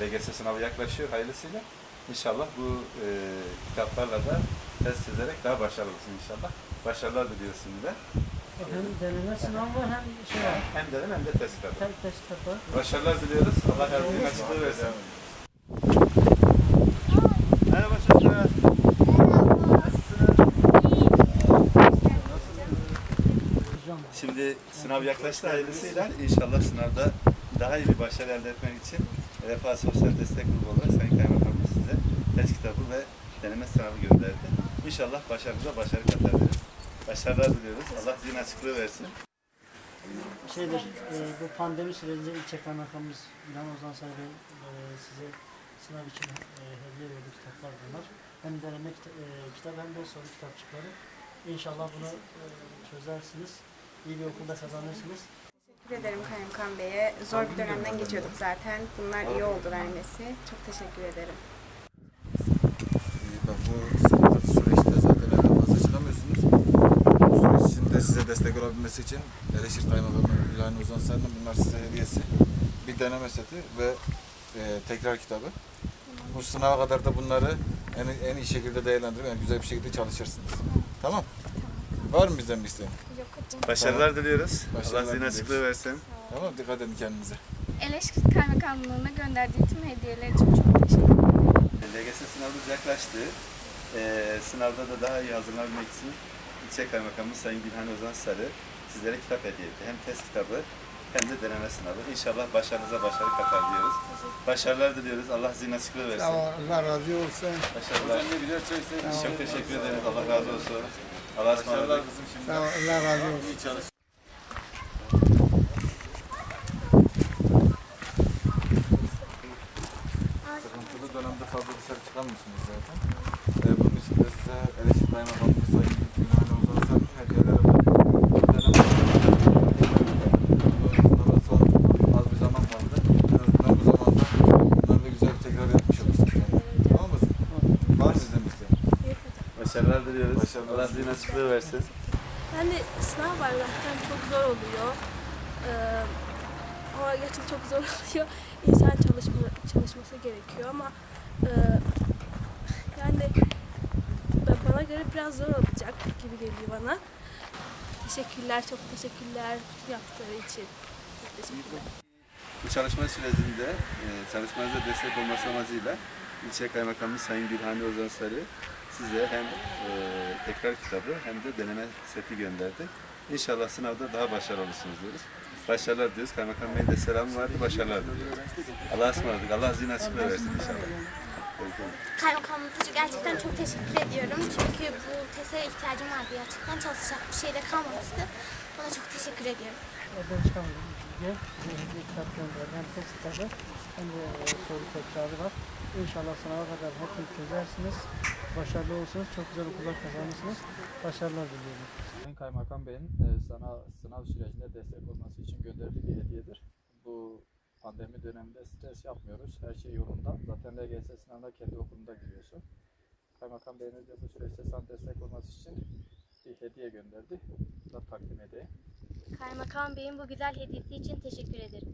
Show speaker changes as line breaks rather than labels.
LGS sınavı yaklaşıyor hayırlısıyla. İnşallah bu e, kitaplarla da test çözerek daha başarılı olsun inşallah. Başarılar diliyoruz de.
Hem deneme sınavı var hem şey var.
Hem dedim hem de test kitabı.
Hem test kitabı.
Başarılar diliyoruz. Allah her gün açıklığı versin. Merhaba çocuklar.
Hocam.
Şimdi sınav yaklaştı hayırlısıyla. İnşallah sınavda daha iyi bir başarı elde etmek için Vefa Sosyal Destek Grubu olarak Sayın Kaymakamımız size test kitabı ve deneme sınavı gönderdi. İnşallah başarınıza başarı katar deriz. Başarılar diliyoruz. Allah zihin açıklığı versin.
Şeydir, e, bu pandemi sürecinde ilçe kaymakamımız İlhan Ozan Say Bey e, size sınav için e, hediye verdi kitaplar bunlar. Hem deneme kita- e, kitap hem de soru kitapçıkları. İnşallah bunu e, çözersiniz. İyi bir okulda kazanırsınız.
Teşekkür ederim Kaymakam Bey'e. Zor bir dönemden geçiyorduk zaten. Bunlar iyi oldu vermesi. Çok teşekkür ederim.
Ee, Bu sıkıntılı süreçte zaten evden fazla çıkamıyorsunuz. Bu süreç içinde size destek olabilmesi için Ereşir Kaymakamı İlhan Uzan Sarı'nın bunlar size hediyesi. Bir deneme seti ve e, tekrar kitabı. Bu sınava kadar da bunları en, en iyi şekilde değerlendirip en güzel bir şekilde çalışırsınız. Tamam. Var mı bizden bir isteğin?
Hocam.
Başarılar diliyoruz.
Başarılar
Allah zihin açıklığı versin.
Tamam. Dikkat edin kendinize.
Eleşkit Kaymakamlığı'na gönderdiği tüm hediyeler için çok teşekkür ederim.
LGS sınavımız yaklaştı. Ee, sınavda da daha iyi hazırlanabilmek için İlçe Kaymakamımız Sayın Gülhan Ozan Sarı sizlere kitap hediye etti. Hem test kitabı hem de deneme sınavı. İnşallah başarınıza başarı katar diyoruz. Başarılar diliyoruz. Allah zihin açıklığı versin.
Allah razı olsun.
Başarılar.
güzel çay
Çok teşekkür ederiz. Allah razı olsun. Allah'a ısmarladık.
kızım şimdi.
Sağ ol, Allah razı olsun.
İyi çalış. Sıkıntılı dönemde fazla dışarı çıkamıyorsunuz zaten. Ee, bunun için de size Eleşir Kaymakamlığı Sayın Gülhan Ozan Sarı'nın hediyeleri var. Bu dönem sınava son az bir zaman kaldı. En azından bu zamanda bunları da güzel bir tekrar yapmış olursunuz. Yani. Tamam mı? Var mı sizden bir isteğin?
Başarılar diliyoruz.
Başarılar.
Allah zihin açıklığı versin.
Yani sınav var zaten çok zor oluyor. Ee, ama gerçekten çok zor oluyor. İnsan çalışma, çalışması gerekiyor ama e, yani ba- bana göre biraz zor olacak gibi geliyor bana. Teşekkürler, çok teşekkürler yaptığı için. Çok teşekkürler.
Bu çalışma sürecinde e, çalışmanıza destek olması amacıyla İlçe Kaymakamımız Sayın Gülhane Ozan Sarı size hem e, tekrar kitabı hem de deneme seti gönderdi. İnşallah sınavda daha başarılı olursunuz diyoruz. Başarılar diliyoruz. Kaymakam Bey'in de selamı vardı. Başarılar diliyoruz. Allah'a ısmarladık. Allah zihin açıklığı versin inşallah.
Kaymakamımıza gerçekten çok teşekkür ediyorum. Çünkü bu TES'e ihtiyacım vardı gerçekten. Çalışacak bir şey de kalmamıştı. Ona çok teşekkür ediyorum.
Diye. Hem test kitabı hem de e, soru tekrarı var. İnşallah sınava kadar hepsini çözersiniz. Başarılı olursunuz. Çok güzel okullar kazanırsınız. Başarılar diliyorum.
Sayın Kaymakam Bey'in e, sana sınav sürecinde destek olması için gönderdiği bir hediyedir. Bu pandemi döneminde stres yapmıyoruz. Her şey yolunda. Zaten LGS sınavına kendi okulunda giriyorsun. Kaymakam Bey'in de bu süreçte sana destek olması için bir hediye gönderdi. Da takdim edeyim.
Kaymakam Bey'in bu güzel hediyesi için teşekkür ederim.